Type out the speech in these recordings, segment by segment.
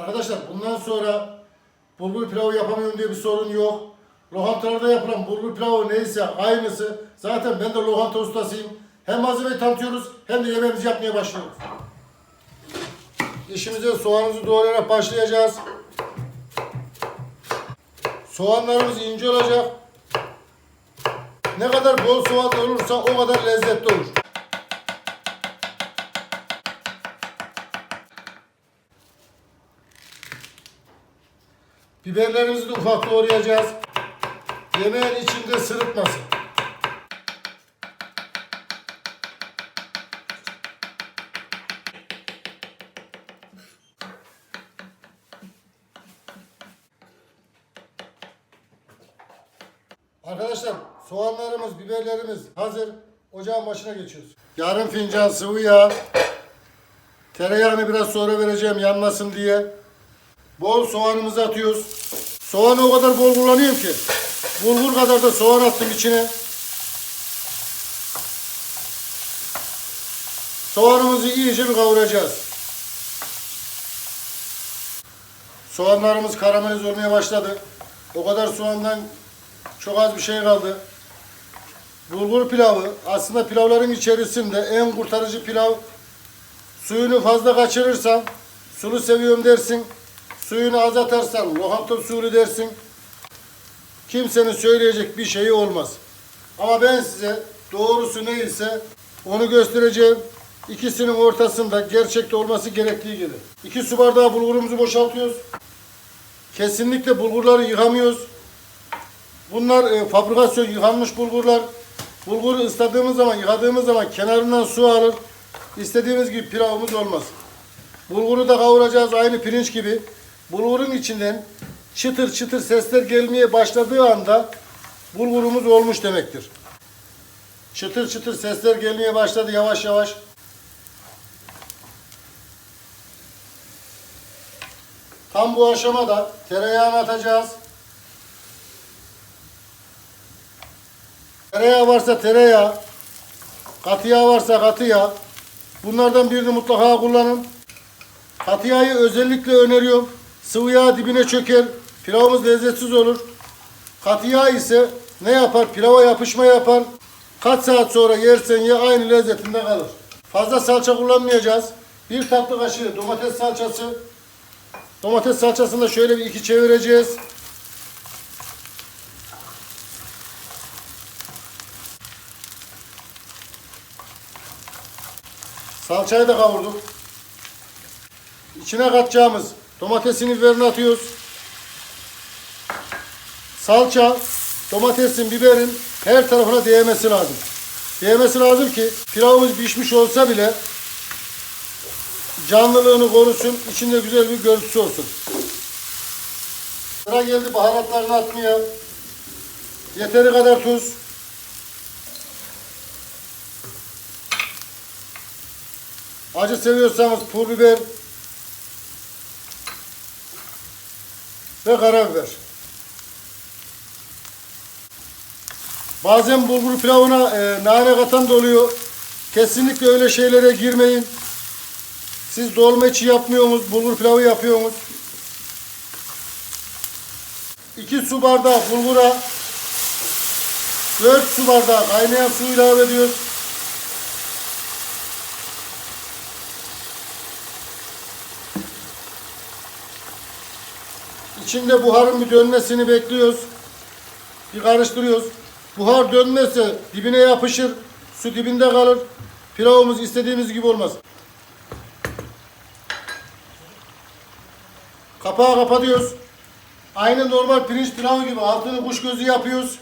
Arkadaşlar bundan sonra bulgur pilavı yapamıyorum diye bir sorun yok. Lokantalarda yapılan bulgur pilavı neyse aynısı. Zaten ben de lokanta ustasıyım. Hem malzemeyi tanıtıyoruz hem de yemeğimizi yapmaya başlıyoruz. İşimize soğanımızı doğrayarak başlayacağız. Soğanlarımız ince olacak. Ne kadar bol soğan olursa o kadar lezzetli olur. Biberlerimizi de ufak doğrayacağız. Yemeğin içinde sırıtmasın. Arkadaşlar soğanlarımız, biberlerimiz hazır. Ocağın başına geçiyoruz. Yarım fincan sıvı yağ. Tereyağını biraz sonra vereceğim yanmasın diye. Bol soğanımızı atıyoruz. Soğanı o kadar bol kullanıyorum ki. Bulgur kadar da soğan attım içine. Soğanımızı iyice bir kavuracağız. Soğanlarımız karamelize olmaya başladı. O kadar soğandan çok az bir şey kaldı. Bulgur pilavı aslında pilavların içerisinde en kurtarıcı pilav. Suyunu fazla kaçırırsan sulu seviyorum dersin. Suyunu az atarsan usulü dersin. Kimsenin söyleyecek bir şeyi olmaz. Ama ben size doğrusu neyse onu göstereceğim. İkisinin ortasında gerçekte olması gerektiği gibi. İki su bardağı bulgurumuzu boşaltıyoruz. Kesinlikle bulgurları yıkamıyoruz. Bunlar e, fabrikasyon yıkanmış bulgurlar. Bulguru ısladığımız zaman, yıkadığımız zaman kenarından su alır. İstediğimiz gibi pilavımız olmaz. Bulguru da kavuracağız aynı pirinç gibi. Bulgurun içinden çıtır çıtır sesler gelmeye başladığı anda bulgurumuz olmuş demektir. Çıtır çıtır sesler gelmeye başladı yavaş yavaş. Tam bu aşamada tereyağını atacağız. Tereyağı varsa tereyağı, katı yağ varsa katı yağ. Bunlardan birini mutlaka kullanın. Katı yağı özellikle öneriyorum. Sıvı yağ dibine çöker. Pilavımız lezzetsiz olur. Katı yağ ise ne yapar? Pilava yapışma yapar. Kaç saat sonra yersen ye aynı lezzetinde kalır. Fazla salça kullanmayacağız. Bir tatlı kaşığı domates salçası. Domates salçasını da şöyle bir iki çevireceğiz. Salçayı da kavurduk. İçine katacağımız domatesin biberini atıyoruz. Salça, domatesin, biberin her tarafına değmesi lazım. Değmesi lazım ki pilavımız pişmiş olsa bile canlılığını korusun, içinde güzel bir görüntüsü olsun. Sıra geldi baharatlarını atmaya. Yeteri kadar tuz. Acı seviyorsanız pul biber ve karabiber. Bazen bulgur pilavına e, nane katan da. Kesinlikle öyle şeylere girmeyin. Siz dolma içi yapmıyorsunuz, bulgur pilavı yapıyorsunuz. 2 su bardağı bulgura 4 su bardağı kaynayan su ilave ediyoruz. İçinde buharın bir dönmesini bekliyoruz. Bir karıştırıyoruz. Buhar dönmezse dibine yapışır. Su dibinde kalır. Pilavımız istediğimiz gibi olmaz. Kapağı kapatıyoruz. Aynı normal pirinç pilavı gibi altını kuş gözü yapıyoruz.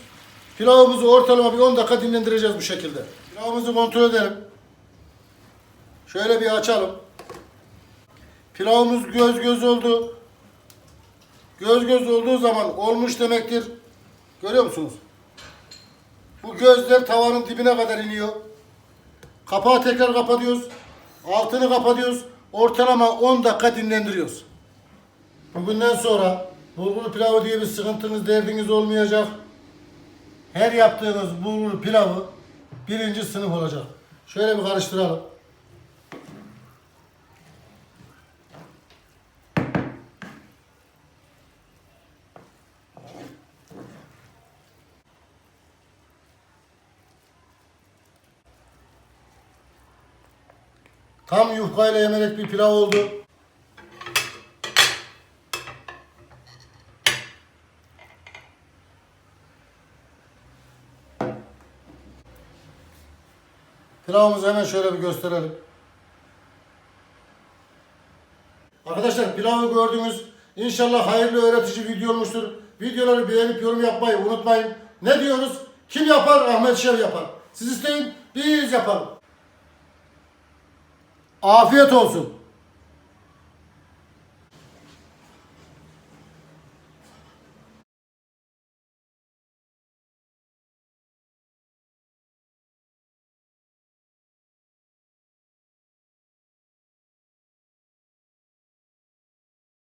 Pilavımızı ortalama bir 10 dakika dinlendireceğiz bu şekilde. Pilavımızı kontrol edelim. Şöyle bir açalım. Pilavımız göz göz oldu. Göz göz olduğu zaman olmuş demektir. Görüyor musunuz? Bu gözler tavanın dibine kadar iniyor. Kapağı tekrar kapatıyoruz. Altını kapatıyoruz. Ortalama 10 dakika dinlendiriyoruz. Bugünden sonra bulgur pilavı diye bir sıkıntınız, derdiniz olmayacak. Her yaptığınız bulgur pilavı birinci sınıf olacak. Şöyle bir karıştıralım. Tam yufkayla yemelik bir pilav oldu. Pilavımızı hemen şöyle bir gösterelim. Arkadaşlar pilavı gördünüz. İnşallah hayırlı öğretici video olmuştur. Videoları beğenip yorum yapmayı unutmayın. Ne diyoruz? Kim yapar? Ahmet Şev yapar. Siz isteyin, biz yapalım. Afiyet olsun.